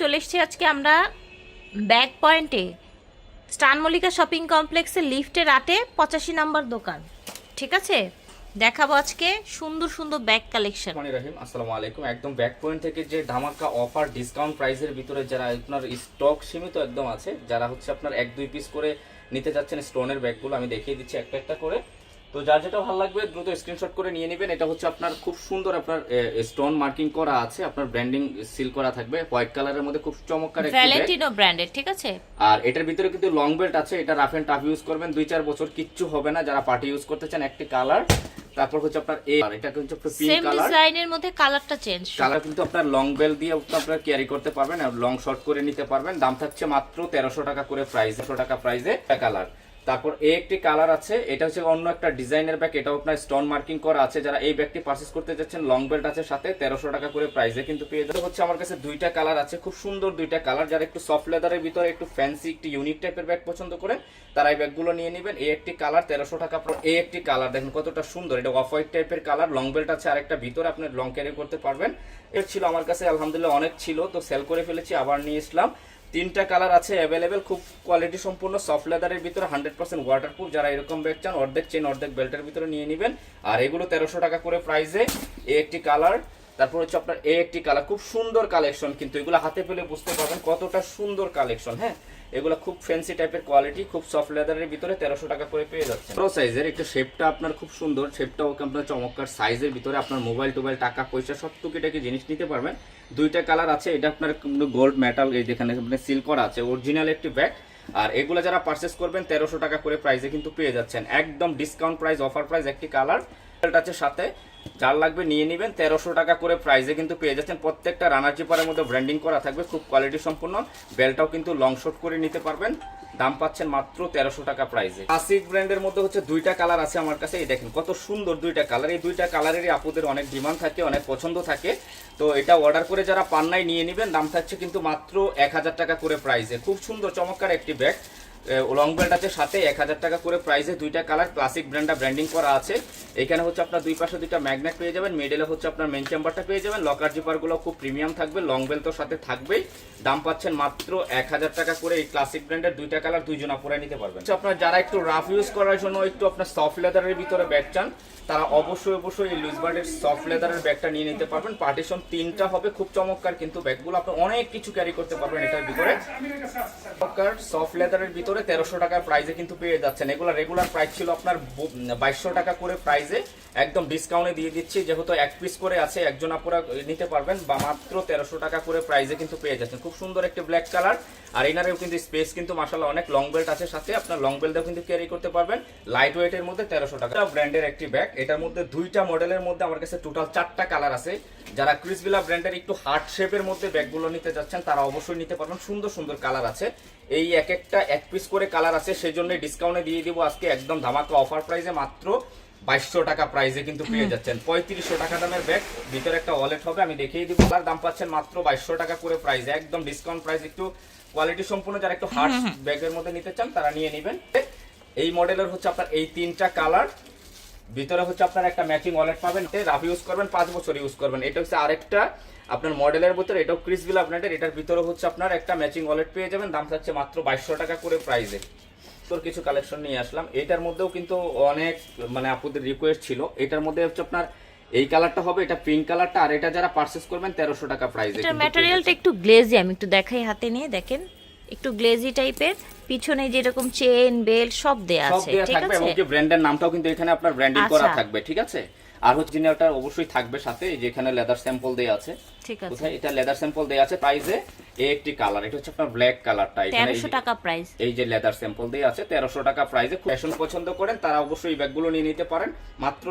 চলে এসেছি আজকে আমরা ব্যাক পয়েন্টে। স্টান মল্লিকা শপিং কমপ্লেক্সের লিফটের আটে পঁচাশি নাম্বার দোকান। ঠিক আছে? দেখাবো আজকে সুন্দর সুন্দর ব্যাগ কালেকশন রহমানির রহিম, আসসালামু আলাইকুম। একদম ব্যাক পয়েন্ট থেকে যে ধামাকা অফার ডিসকাউন্ট প্রাইসের ভিতরে যারা আপনার স্টক সীমিত একদম আছে, যারা হচ্ছে আপনার এক, দুই পিস করে নিতে যাচ্ছেন স্টোনের ব্যাগগুলো, আমি দেখিয়ে দিচ্ছি একটা একটা করে। তো যার যেটা ভালো লাগবে দ্রুত স্ক্রিনশট করে নিয়ে নেবেন। এটা হচ্ছে আপনার খুব সুন্দর আপনার স্টোন মার্কিং করা আছে। আপনার ব্র্যান্ডিং সিল করা থাকবে। হোয়াইট কালারের মধ্যে খুব চমৎকার একটি ভ্যালেন্টিনো ব্র্যান্ডের ঠিক আছে? আর এটার ভিতরে কিন্তু লং বেল্ট আছে। এটা রাফ এন্ড টাফ ইউজ করবেন। দুই চার বছর কিচ্ছু হবে না। যারা পার্টি ইউজ করতে চান একটি কালার তারপর হচ্ছে আপনার এ আর এটা হচ্ছে পিঙ্ক কালার সেম ডিজাইনের মধ্যে কালারটা চেঞ্জ কালার কিন্তু আপনার লং বেল দিয়ে আপনারা ক্যারি করতে পারবেন। আর লং শর্ট করে নিতে পারবেন। দাম থাকছে মাত্র তেরোশো টাকা করে প্রাইস একশো টাকা প্রাইসে কালার তারপর এই একটি কালার আছে, এটা হচ্ছে অন্য একটা ডিজাইনের ব্যাগ এটাও আপনার স্টোন মার্কিং করা আছে। যারা এই ব্যাগটি পারচেস করতে যাচ্ছেন লং বেল্ট আছে সাথে, তেরোশো টাকা করে প্রাইসে কিন্তু পেয়ে যাবে হচ্ছে আমার কাছে দুইটা কালার আছে, খুব সুন্দর দুইটা কালার যারা একটু সফট লেদারের ভিতরে, একটু ফ্যান্সি একটু ইউনিক টাইপের ব্যাগ পছন্দ করেন, তারা এই ব্যাগগুলো নিয়ে নেবেন। এই একটি কালার তেরোশো টাকা এই একটি কালার দেখেন কতটা সুন্দর। এটা অফ হোয়াইট টাইপের কালার লং বেল্ট আছে আরেকটা, ভিতরে আপনি লং ক্যারি করতে পারবেন। এর ছিল আমার কাছে, আলহামদুলিল্লাহ অনেক ছিল। তো সেল করে ফেলেছি, আবার নিয়ে এসলাম। তিনটা কালার আছে অ্যাভেলেবেল খুব কোয়ালিটি সম্পূর্ণ সফট লেদারের ভিতরে হান্ড্রেড পার্সেন্ট ওয়াটারপ্রুফ যারা এরকম ব্যাগ চান, অর্ধেক চেন অর্ধেক বেল্টের ভিতরে নিয়ে নেবেন। আর এগুলো তেরোশো টাকা করে প্রাইসে এ একটি কালার তারপর হচ্ছে আপনার এ একটি কালার খুব সুন্দর কালেকশন কিন্তু, এগুলো হাতে পেলে বুঝতে পারবেন কতটা সুন্দর কালেকশন হ্যাঁ? এগুলো খুব ফ্যান্সি টাইপের কোয়ালিটি খুব সফট লেদারের ভিতরে তেরোশো টাকা করে পেয়ে যাচ্ছে বড় সাইজের একটু শেপটা আপনার খুব সুন্দর শেপটাও আপনার চমৎকার সাইজের ভিতরে আপনার মোবাইল টোবাইল টাকা, পয়সা সব টুকিটাকি জিনিস নিতে পারবেন। দুইটা কালার আছে, এটা আপনার গোল্ড মেটাল যেখানে আপনার সিল করা আছে অরিজিনাল একটি ব্যাগ আর এগুলো যারা পারচেস করবেন, তেরোশো টাকা করে প্রাইসে কিন্তু পেয়ে যাচ্ছেন। একদম ডিসকাউন্ট প্রাইস অফার প্রাইস একটি কালার আছে সাথে। যার লাগবে নিয়ে নেবেন। তেরোশো টাকা করে প্রাইসে কিন্তু পেয়ে যাচ্ছেন। প্রত্যেকটা রানার চিপারের মধ্যে ব্র্যান্ডিং করা থাকবে। খুব কোয়ালিটি সম্পূর্ণ বেলটাও কিন্তু লং শর্ট করে নিতে পারবেন। দাম পাচ্ছেন মাত্র তেরোশো টাকা প্রাইসে ক্লাসিক ব্র্যান্ডের মধ্যে হচ্ছে দুইটা কালার আছে আমার কাছে। এই দেখেন, কত সুন্দর দুইটা কালার এই দুইটা কালারেরই আপুদের অনেক ডিমান্ড থাকে, অনেক পছন্দ থাকে। তো এটা অর্ডার করে যারা পান্নায় নিয়ে নেবেন। দাম থাকছে কিন্তু মাত্র এক হাজার টাকা করে প্রাইসে খুব সুন্দর, চমৎকার একটি ব্যাগ লং বেল্ট আছে, সাথে এক হাজার টাকা করে প্রাইসে দুইটা কালার ক্লাসিক ব্র্যান্ডটা ব্র্যান্ডিং করা আছে। এখানে হচ্ছে আপনার দুই পাশে দুইটা ম্যাগনেট পেয়ে যাবেন মিডলে হচ্ছে আপনার মেন চেম্বারটা পেয়ে যাবেন। লকার জিপারগুলো খুব প্রিমিয়াম থাকবে লং বেল্ট সাথে থাকবেই। দাম পাচ্ছেন মাত্র এক হাজার টাকা করে এই ক্লাসিক ব্র্যান্ডের দুইটা কালার দুইজন পরে নিতে পারবেন। আপনার যারা একটু রাফ ইউজ করার জন্য একটু আপনার সফট লেদারের ভিতরে ব্যাগ চান, তারা অবশ্যই অবশ্যই এই লুজবার্ডের সফট লেদারের ব্যাগটা নিয়ে নিতে পারবেন। পার্টিশন তিনটা হবে, খুব চমৎকার, কিন্তু ব্যাগগুলো আপনি অনেক কিছু ক্যারি করতে পারবেন এটার ভিতরে। সফট লেদারের ভিতরে তেরোশো টাকার প্রাইজে কিন্তু পেয়ে যাচ্ছেন। এগুলো রেগুলার প্রাইস ছিল আপনার বাইশশো টাকা করে প্রাইজে একদম ডিসকাউন্টে দিয়ে দিচ্ছি, যেহেতু এক পিস করে আছে, একজন আপনারা নিতে পারবেন, বা মাত্র তেরোশো টাকা করে প্রাইজে কিন্তু পেয়ে যাচ্ছেন। খুব সুন্দর একটি ব্ল্যাক কালার আর এনারেও কিন্তু স্পেস কিন্তু মাসাল্লাহ অনেক লং বেল্ট আছে সাথে, আপনার লং বেল্টও কিন্তু ক্যারি করতে পারবেন। লাইট ওয়েটের মধ্যে তেরোশো টাকা। ব্র্যান্ডের একটি ব্যাগ এটার মধ্যে দুইটা মডেলের মধ্যে আমার কাছে টোটাল চারটা কালার আছে। যারা ক্রিসবিলা ব্র্যান্ডের একটু হার্ট শেপের মধ্যে ব্যাগগুলো নিতে যাচ্ছেন তারা অবশ্যই নিতে পারবেন। সুন্দর সুন্দর কালার আছে। এই এক একটা এক পিস করে কালার আছে সেই জন্য ডিসকাউন্টে দিয়ে দিব আজকে। একদম ধামাকা অফার প্রাইসে মাত্র বাইশশো টাকা প্রাইসে কিন্তু পেয়ে যাচ্ছেন। পঁয়ত্রিশশো টাকা দামের ব্যাগ ভিতরে একটা ওয়ালেট হবে আমি দেখিয়ে দিব। তার দাম পাচ্ছেন মাত্র বাইশশো টাকা করে প্রাইস একদম ডিসকাউন্ট প্রাইস একটু কোয়ালিটি সম্পূর্ণ যারা একটু হার্ড ব্যাগের মধ্যে নিতে চান তারা নিয়ে নেবেন। এই মডেলের হচ্ছে আপনার এই তিনটা কালার ভিতরে হচ্ছে আপনার একটা ম্যাচিং ওয়ালেট পাবেন রাফ ইউজ করবেন পাঁচ বছর ইউজ করবেন। এটা হচ্ছে আরেকটা আপনার মডেলের ভিতরে এটাও ক্রিসবিল আপনাদের এটার ভিতরে হচ্ছে আপনার একটা ম্যাচিং ওয়ালেট পেয়ে যাবেন দাম থাকছে মাত্র বাইশশো টাকা করে প্রাইসে তোর কিছু কালেকশন নিয়ে আসলাম। এটার মধ্যেও কিন্তু অনেক মানে আপুদের রিকোয়েস্ট ছিল। এটার মধ্যে হচ্ছে আপনার এই কালারটা হবে এটা পিঙ্ক কালারটা আর এটা যারা পারচেস করবেন তেরোশো টাকা প্রাইসে এটার ম্যাটেরিয়ালটা একটু গ্লেজি আমি একটু দেখাই হাতে নিয়ে দেখেন। একটু গ্লেজি টাইপের পিছনে যেরকম চেন বেল সব দেয়া আছে দেওয়া ঠিক এবং আছে ব্র্যান্ডের নামটাও কিন্তু এখানে আপনার ব্র্যান্ডিং করা আচ্ছা। থাকবে ঠিক আছে আর হচ্ছে জিনিসটা অবশ্যই থাকবে সাথে এই যে এখানে লেদার স্যাম্পল দেয়া আছে। ঠিক আছে। কোথায়? এটা লেদার স্যাম্পল দেয়া আছে প্রাইসে এই একটি কালার এটা হচ্ছে আপনার ব্ল্যাক কালারটা এখানে টাকা প্রাইস এই যে লেদার স্যাম্পল দেয়া আছে টাকা প্রাইসে ফ্যাশন পছন্দ করেন তারা অবশ্যই এই ব্যাগগুলো নিয়ে নিতে পারেন। মাত্র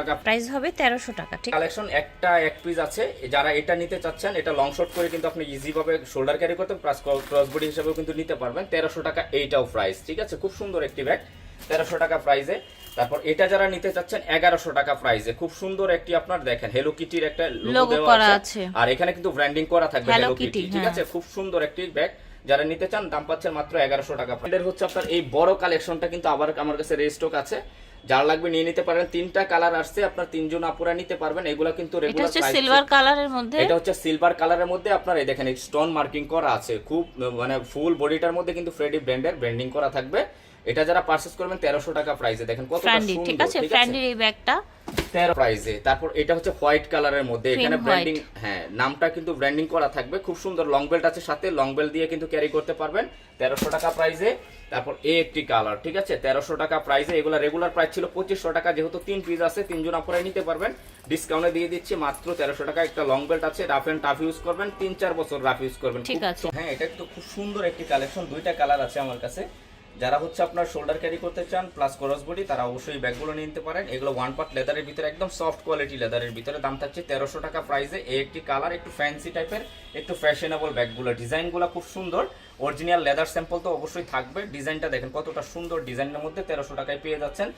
টাকা প্রাইস হবে তেরোশো টাকা ঠিক। কালেকশন একটা এক পিস আছে যারা এটা নিতে চাচ্ছেন এটা লং শর্ট করে কিন্তু আপনি ইজি ভাবে শোল্ডার ক্যারি করতে প্লাস ক্রস বডি হিসেবেও কিন্তু নিতে পারবেন। তেরোশো টাকা এইটাও প্রাইস ঠিক আছে? খুব সুন্দর একটি ব্যাগ তেরোশো টাকা প্রাইসে তারপর এটা যারা নিতে চাচ্ছেন এগারোশো টাকা প্রাইসে খুব সুন্দর একটি আপনার দেখেন হেলো কিটির একটা লোগো দেওয়া আছে। আর এখানে কিন্তু ব্র্যান্ডিং করা থাকবে হেলো কিটি ঠিক হ্যাঁ। আছে? খুব সুন্দর একটি ব্যাগ যারা নিতে চান দাম পাচ্ছেন মাত্র এগারোশো টাকা এর হচ্ছে আপনার এই বড় কালেকশনটা কিন্তু আবার আমার কাছে রেস্টক আছে। যার লাগবে নিয়ে নিতে পারেন তিনটা কালার আসছে আপনার তিনজন আপুরা নিতে পারবেন। এগুলা কিন্তু এটা রেগুলার হচ্ছে সিলভার কালারের মধ্যে? এটা হচ্ছে সিলভার কালারের মধ্যে আপনার এই দেখেন স্টোন মার্কিং করা আছে। খুব মানে ফুল বডিটার মধ্যে কিন্তু ফ্রেডি ব্র্যান্ডের ব্র্যান্ডিং করা থাকবে। এটা যারা পারচেজ করবেন তেরোশো টাকা প্রাইসে দেখেন ফ্র্যান্ডি সুন্দর ঠিক আছে? ফ্র্যান্ডির এই ব্যাগটা তেরো প্রাইসে তারপর এটা হচ্ছে হোয়াইট কালারের মধ্যে। এখানে ব্র্যান্ডিং হ্যাঁ নামটা কিন্তু ব্র্যান্ডিং করা থাকবে। খুব সুন্দর লং বেল্ট আছে সাথে। লং বেল্ট দিয়ে কিন্তু ক্যারি করতে পারবেন। তেরোশো টাকা প্রাইসে তারপর এ একটি কালার ঠিক আছে? তেরোশো টাকা প্রাইসে এগুলো রেগুলার প্রাইস ছিল পঁচিশশো টাকা। যেহেতু তিন পিস আছে তিনজন আপনারা নিতে পারবেন। ডিসকাউন্টে দিয়ে দিচ্ছি। মাত্র তেরোশো টাকা একটা লং বেল্ট আছে। রাফ এন্ড টাফ ইউজ করবেন। তিন চার বছর রাফ ইউজ করবেন। ঠিক আছে। হ্যাঁ এটা কিন্তু খুব সুন্দর একটি কালেকশন দুইটা কালার আছে আমার কাছে। যারা হচ্ছে আপনার শোল্ডার ক্যারি করতে চান প্লাস ক্রস বডি তারা অবশ্যই ব্যাগগুলো নিয়ে নিতে পারেন। এগুলো ওয়ান পার্ট লেদারের ভিতরে, একদম সফট কোয়ালিটি লেদারের ভিতরে। দাম থাকছে তেরোশো টাকা প্রাইসে এই একটি কালার একটু ফ্যান্সি টাইপের একটু ফ্যাশনেবল ব্যাগগুলো। ডিজাইনগুলো খুব সুন্দর। অরিজিনাল লেদার স্যাম্পল তো অবশ্যই থাকবে। ডিজাইনটা দেখেন কতটা সুন্দর ডিজাইনের মধ্যে তেরোশো টাকায় পেয়ে যাচ্ছেন।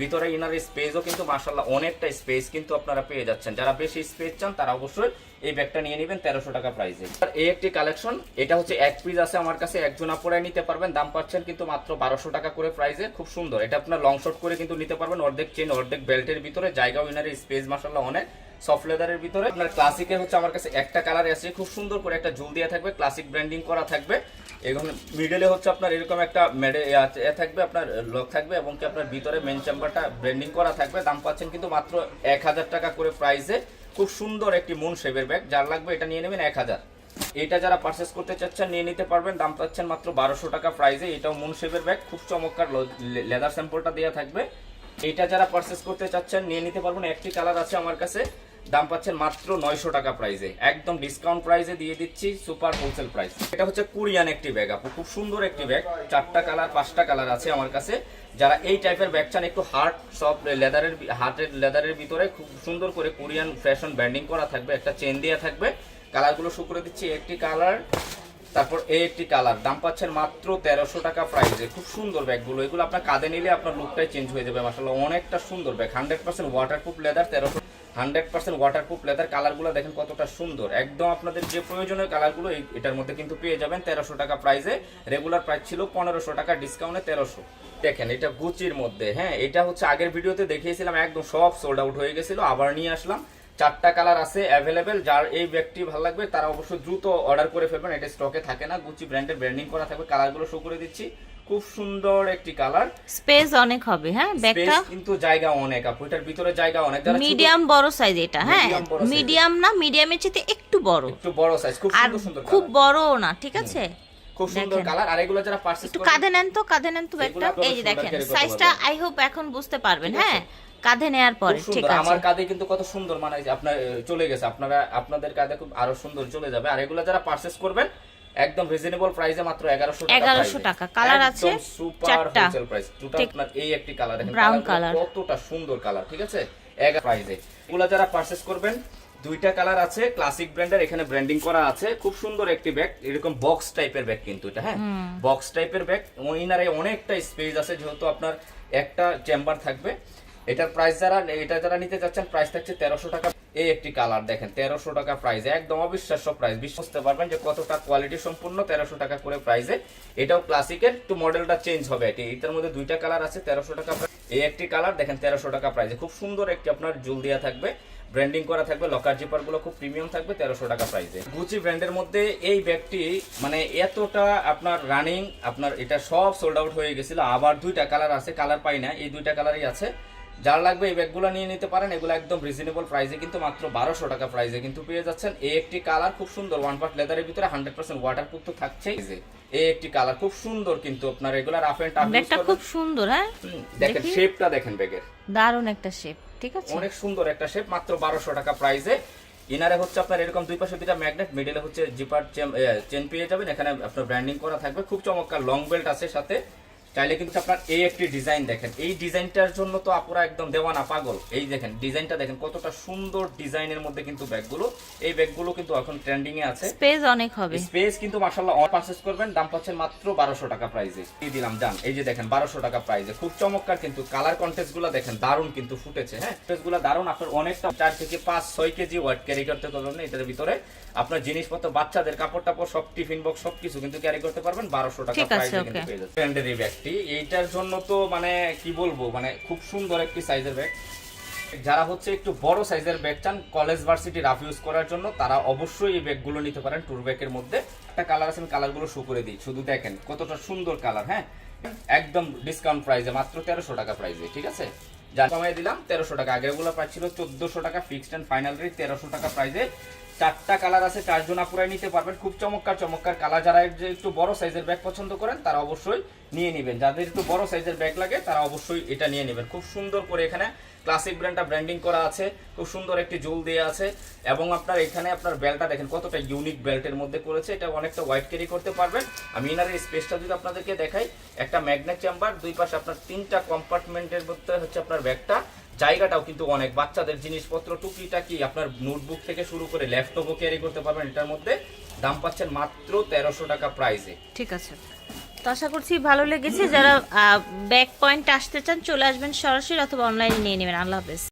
ভিতরে ইনার স্পেসও কিন্তু মার্শাল্লাহ অনেকটা স্পেস কিন্তু আপনারা পেয়ে যাচ্ছেন। যারা বেশি স্পেস চান, তারা অবশ্যই এই ব্যাগটা নিয়ে নেবেন তেরোশো টাকা প্রাইসে আর এই একটি কালেকশন এটা হচ্ছে এক পিস আছে আমার কাছে একজন আপনারা নিতে পারবেন। দাম পাচ্ছেন কিন্তু মাত্র বারোশো টাকা করে প্রাইসে খুব সুন্দর। এটা আপনার লং শর্ট করে কিন্তু নিতে পারবেন। অর্ধেক চেন অর্ধেক বেল্টের ভিতরে। জায়গাও ইনারের স্পেস মার্শাল্লাহ অনেক। সফট লেদারের ভিতরে। আপনার ক্লাসিকের হচ্ছে আমার কাছে একটা কালার আছে, খুব সুন্দর করে একটা জুল দিয়ে থাকবে ক্লাসিক ব্র্যান্ডিং করা থাকবে। এখানে মিডলে হচ্ছে আপনার এরকম একটা মেডে এ থাকবে, আপনার লক থাকবে এবং কি আপনার ভিতরে মেন চেম্বারটা ব্র্যান্ডিং করা থাকবে। দাম পাচ্ছেন কিন্তু মাত্র এক হাজার টাকা করে প্রাইসে খুব সুন্দর একটি মুন শেপের ব্যাগ যার লাগবে এটা নিয়ে নেবেন এক হাজার। এটা যারা পারচেস করতে চাচ্ছেন, নিয়ে নিতে পারবেন। দাম পাচ্ছেন মাত্র বারোশো টাকা প্রাইসে এটাও মুন শেপের ব্যাগ খুব চমৎকার লেদার স্যাম্পলটা দেওয়া থাকবে। এটা যারা পারচেস করতে চাচ্ছেন, নিয়ে নিতে পারবেন। একটি কালার আছে আমার কাছে। দাম পাচ্ছেন মাত্র নয়শো টাকা প্রাইসে একদম ডিসকাউন্ট প্রাইসে দিয়ে দিচ্ছি সুপার হোলসেল প্রাইস এটা হচ্ছে কুরিয়ান একটি ব্যাগ আপু, খুব সুন্দর একটি ব্যাগ চারটা কালার পাঁচটা কালার আছে আমার কাছে। যারা এই টাইপের ব্যাগ চান, একটু হার্ড সব লেদারের হার্টের লেদারের ভিতরে খুব সুন্দর করে কোরিয়ান ফ্যাশন ব্যান্ডিং করা থাকবে, একটা চেন দেওয়া থাকবে। কালারগুলো শু করে দিচ্ছি, একটি কালার তারপর এই একটি কালার দাম পাচ্ছেন মাত্র তেরোশো টাকা প্রাইসে খুব সুন্দর ব্যাগগুলো। এগুলো আপনার কাঁধে নিলে আপনার লুকটাই চেঞ্জ হয়ে যাবে। মাসাল্লাহ অনেকটা সুন্দর bag. Hundred percent waterproof leather তেরোশো হান্ড্রেড পার্সেন্ট ওয়াটারপ্রুফ লেদার কালারগুলো দেখেন কতটা সুন্দর। একদম আপনাদের যে প্রয়োজনীয় কালারগুলো এটার মধ্যে কিন্তু পেয়ে যাবেন তেরোশো টাকা প্রাইসে রেগুলার প্রাইস ছিল পনেরোশো টাকা ডিসকাউন্টে তেরোশো। দেখেন, এটা গুচির মধ্যে হ্যাঁ? এটা হচ্ছে আগের ভিডিওতে দেখিয়েছিলাম, একদম সব সোল্ড আউট হয়ে গেছিল। আবার নিয়ে আসলাম। চারটা কালার আছে অ্যাভেলেবেল যার এই ব্যাগটি ভালো লাগবে তারা অবশ্যই দ্রুত অর্ডার করে ফেলবেন। এটা স্টকে থাকে না গুচি ব্র্যান্ডের ব্র্যান্ডিং করা থাকবে। কালারগুলো শো করে দিচ্ছি। খুব সুন্দর একটি কালার স্পেস অনেক হবে হ্যাঁ? ব্যাগটা কিন্তু জায়গা অনেক আপু। এটার ভিতরে জায়গা অনেক। যারা মিডিয়াম বড় সাইজ এটা হ্যাঁ? মিডিয়াম না মিডিয়ামের চেয়ে একটু বড়। একটু বড় সাইজ খুব সুন্দর সুন্দর খুব বড় না ঠিক আছে? খুব সুন্দর কালার আর এগুলো যারা পারচেজ একটু কাঁধে নেন তো কাঁধে নেন তো ব্যাগটা। এই যে দেখেন সাইজটা আই হোপ এখন বুঝতে পারবেন। হ্যাঁ? কাঁধে নেয়ার পরে ঠিক সুন্দর আমার কাঁধে কিন্তু কত সুন্দর মানে আপনার চলে গেছে। আপনারা আপনাদের কাঁধে খুব আরও সুন্দর চলে যাবে। আর এগুলো যারা পারচেজ করবেন একদম রিজনেবল প্রাইসে মাত্র 1100 টাকা 1100 টাকা। কালার আছে সুপার হোলসেল প্রাইস দুটো আপনার এই একটি কালার। দেখেন কালারগুলো কতটা সুন্দর কালার ঠিক আছে? 11 প্রাইসে এগুলো যারা পারচেজ করবেন দুইটা কালার আছে ক্লাসিক ব্র্যান্ডের এখানে ব্র্যান্ডিং করা আছে। খুব সুন্দর একটি ব্যাগ এরকম বক্স টাইপের ব্যাগ কিন্তু এটা হ্যাঁ? বক্স টাইপের ব্যাগ ইনারে অনেকটা স্পেস আছে যেহেতু আপনার একটা চেম্বার থাকবে। এটার প্রাইস যারা এটা যারা নিতে চাচ্ছেন প্রাইস থাকছে তেরোশো টাকা। এই একটি কালার দেখেন তেরোশো টাকা প্রাইস একদম অবিশ্বাস্য প্রাইস বুঝতে পারবেন যে কতটা কোয়ালিটি সম্পূর্ণ তেরোশো টাকা করে প্রাইসে এটাও ক্লাসিকের একটু মডেলটা চেঞ্জ হবে। এটি এটার মধ্যে দুইটা কালার আছে তেরোশো টাকা এই একটি কালার দেখেন তেরোশো টাকা প্রাইসে খুব সুন্দর একটি আপনার জুল দেওয়া থাকবে। ব্র্যান্ডিং করা থাকবে লকার জিপারগুলো খুব প্রিমিয়াম থাকবে তেরোশো টাকা প্রাইসে গুচি ব্র্যান্ডের মধ্যে এই ব্যাগটি মানে এতটা আপনার রানিং আপনার এটা সব সোল্ড আউট হয়ে গেছিল আবার দুইটা কালার আছে কালার পাই না এই দুইটা কালারই আছে। যার লাগবে এই ব্যাগগুলো নিয়ে নিতে পারেন এগুলো একদম রিজনেবল প্রাইসে কিন্তু মাত্র বারোশো টাকা প্রাইসে কিন্তু পেয়ে যাচ্ছেন। এই একটি কালার খুব সুন্দর ওয়ান পার্ট লেদারের ভিতরে হান্ড্রেড পার্সেন্ট ওয়াটার প্রুফ তো থাকছেই। যে এই একটি কালার খুব সুন্দর কিন্তু আপনার এগুলো রাফ এন্ড টাফ খুব সুন্দর হ্যাঁ? দেখেন দেখি। শেপটা দেখেন ব্যাগের। দারুণ একটা শেপ ঠিক আছে? অনেক সুন্দর একটা শেপ মাত্র বারোশো টাকা প্রাইসে ইনারে হচ্ছে আপনার এরকম দুই পাশে দুইটা ম্যাগনেট মিডলে হচ্ছে জিপার চেন পেয়ে যাবেন। এখানে আপনার ব্র্যান্ডিং করা থাকবে। খুব চমৎকার লং বেল্ট আছে সাথে। চাইলে কিন্তু আপনার এই একটি ডিজাইন দেখেন। এই ডিজাইনটার জন্য তো আপুরা একদম দেওয়ানা পাগল। এই দেখেন ডিজাইনটা দেখেন কতটা সুন্দর ডিজাইনের মধ্যে কিন্তু ব্যাগগুলো। এই ব্যাগগুলো কিন্তু এখন ট্রেন্ডিং এ আছে। স্পেস অনেক হবে। স্পেস কিন্তু মাশাআল্লাহ অন পারচেজ করবেন দাম পাচ্ছেন মাত্র 1200 টাকা প্রাইসে এই দিলাম জান এই যে দেখেন 1200 টাকা প্রাইসে খুব চমৎকার কিন্তু কালার কন্টেস্টগুলো দেখেন দারুণ কিন্তু ফুটেছে হ্যাঁ? কন্টেস্টগুলো দারুণ আপনার অনেকটা 4 থেকে 5 6 কেজি ওয়েট ক্যারি করতে পারবেন এটার ভিতরে। আপনার জিনিসপত্র বাচ্চাদের কাপড় টাপড় সব টিফিন বক্স সবকিছু কিন্তু ক্যারি করতে পারবেন 1200 টাকা প্রাইসে কিন্তু পেয়ে যাচ্ছেন। ব্র্যান্ডের এই ব্যাগটি এইটার জন্য তো মানে কি বলব মানে খুব সুন্দর একটি সাইজের ব্যাগ যারা হচ্ছে একটু বড় সাইজের ব্যাগ চান কলেজ ভার্সিটি রাফ ইউজ করার জন্য, তারা অবশ্যই এই ব্যাগগুলো নিতে পারেন। ট্যুর ব্যাগের মধ্যে একটা কালার আছে, আমি কালারগুলো শো করে দিই। শুধু দেখেন কতটা সুন্দর কালার হ্যাঁ? একদম ডিসকাউন্ট প্রাইসে মাত্র তেরোশো টাকা প্রাইসে ঠিক আছে? যা সময় দিলাম, তেরোশো টাকা। আগেরগুলো প্রাইস ছিল চোদ্দশো টাকা ফিক্সড অ্যান্ড ফাইনাল রেট তেরোশো টাকা প্রাইসে চারটা কালার আছে, চারজন আপুরাই নিতে পারবেন। খুব চমৎকার চমৎকার কালার যারা একটু বড় সাইজের ব্যাগ পছন্দ করেন, তারা অবশ্যই নিয়ে নেবেন। যাদের একটু বড় সাইজের ব্যাগ লাগে, তারা অবশ্যই এটা নিয়ে নেবেন। খুব সুন্দর করে এখানে ক্লাসিক ব্র্যান্ডটা ব্র্যান্ডিং করা আছে। খুব সুন্দর একটি জুল দেওয়া আছে। এবং আপনার এখানে আপনার বেল্টটা দেখেন, কতটা ইউনিক বেল্টের মধ্যে করেছে। এটা অনেকটা হোয়াইট ক্যারি করতে পারবেন। আমি ইনারের স্পেসটা যদি আপনাদেরকে দেখাই, একটা ম্যাগনেট চেম্বার দুই পাশে আপনার তিনটা কম্পার্টমেন্টের মধ্যে হচ্ছে আপনার ব্যাগটা জায়গাটাও কিন্তু অনেক। বাচ্চাদের জিনিসপত্র টুকিটা কি আপনার নোটবুক থেকে শুরু করে ল্যাপটপও ক্যারি করতে পারবেন। এটার মধ্যে দাম পাচ্ছেন মাত্র তেরোশো টাকা প্রাইসে ঠিক আছে। তো আশা করছি ভালো লেগেছে। যারা ব্যাক পয়েন্ট আসতে চান, চলে আসবেন সরাসরি অথবা অনলাইনে নিয়ে নেবেন। আল্লাহ হাফেজ।